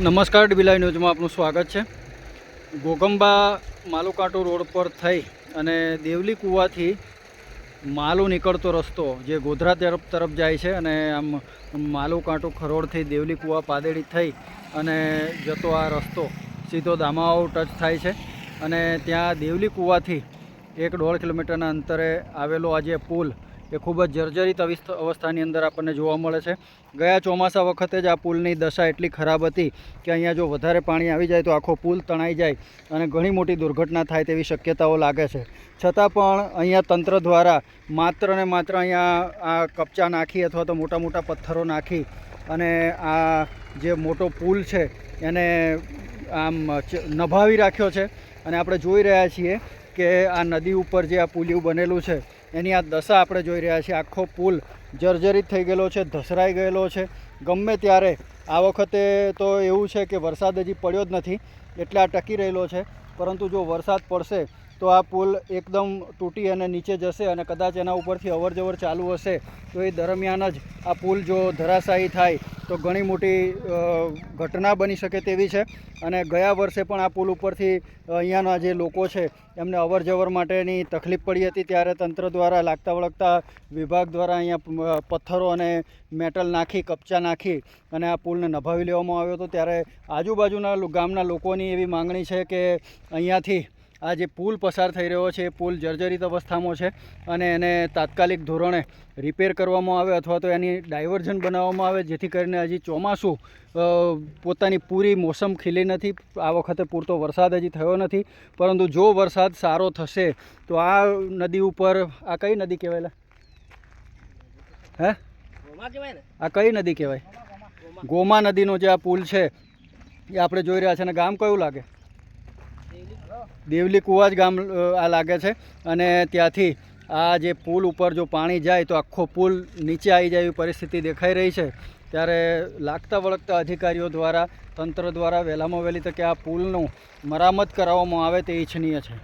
નમસ્કાર ડીબીલાઈ ન્યૂઝમાં આપનું સ્વાગત છે. ગોગંબા માલુકાંટો રોડ પર થઈ અને દેવલી કૂવાથી માલુ નીકળતો રસ્તો જે ગોધરા તરફ તરફ જાય છે અને આમ માલુકાંટો ખરોડથી દેવલી કૂવા પાદેડી થઈ અને જતો આ રસ્તો સીધો દામાઓ ટચ થાય છે. અને ત્યાં દેવલી કૂવાથી એક દોઢ કિલોમીટરના અંતરે આવેલો આ જે પુલ એ ખૂબ જ જર્જરિત અવિસ્થ અવસ્થાની અંદર આપણને જોવા મળે છે. ગયા ચોમાસા વખતે જ આ પુલની દશા એટલી ખરાબ હતી કે અહીંયા જો વધારે પાણી આવી જાય તો આખો પુલ તણાઈ જાય અને ઘણી મોટી દુર્ઘટના થાય તેવી શક્યતાઓ લાગે છે. છતાં પણ અહીંયા તંત્ર દ્વારા માત્ર ને માત્ર અહીંયા આ કપચા નાખી અથવા તો મોટા મોટા પથ્થરો નાખી અને આ જે મોટો પુલ છે એને આમ નભાવી રાખ્યો છે. અને આપણે જોઈ રહ્યા છીએ કે આ નદી ઉપર જે આ પુલિયું બનેલું છે, એની આ દશા આપણે જોઈ રહ્યા છીએ. આખો પુલ જર્જરિત થઈ ગયેલો છે, ધસરાઈ ગયેલો છે. ગમે ત્યારે આ વખતે તો એવું છે કે વરસાદ હજી પડ્યો જ નથી, એટલે આ ટકી રહેલો છે. પરંતુ જો વરસાદ પડશે તો આ પુલ એકદમ તૂટી અને નીચે જશે અને કદાચ એના ઉપરથી અવર જવર ચાલુ હશે, તો એ દરમિયાન જ આ પુલ જો ધરાશાયી થાય, તો ઘણી મોટી ઘટના બની શકે તેવી છે. અને ગયા વર્ષે પણ આ પુલ ઉપરથી અહીંયાના જે લોકો છે, એમને અવર જવર માટેની તકલીફ પડી હતી. ત્યારે તંત્ર દ્વારા લાગતા વળગતા વિભાગ દ્વારા અહીંયા પથ્થરો અને મેટલ નાખી, કપચા નાખી અને આ પુલને નભાવી લેવામાં આવ્યો હતો. ત્યારે આજુબાજુના ગામના લોકોની એવી માંગણી છે કે અહીંયાથી આ જે પુલ પસાર થઈ રહ્યો છે એ પુલ જર્જરિત અવસ્થામાં છે અને એને તાત્કાલિક ધોરણે રિપેર કરવામાં આવે અથવા તો એની ડાયવર્ઝન બનાવવામાં આવે જેથી કરીને હજી ચોમાસું પોતાની પૂરી મોસમ ખીલી નથી. આ વખતે પૂરતો વરસાદ હજી થયો નથી. પરંતુ જો વરસાદ સારો થશે તો આ નદી ઉપર આ કઈ નદી કહેવાય લા? હે? આ કઈ નદી કહેવાય? ગોમા નદીનો જે આ પુલ છે એ આપણે જોઈ રહ્યા છે. અને ગામ કયું લાગે? દેવલી કુવાજ ગામ આ લાગે છે. અને ત્યાંથી આ જે પુલ ઉપર જો પાણી જાય તો આખો પુલ નીચે આવી જાય એવી પરિસ્થિતિ દેખાઈ રહી છે. ત્યારે લાગતા વળગતા અધિકારીઓ દ્વારા, તંત્ર દ્વારા વહેલામાં વહેલી તકે આ પુલનું મરામત કરાવવામાં આવે તે ઈચ્છનીય છે.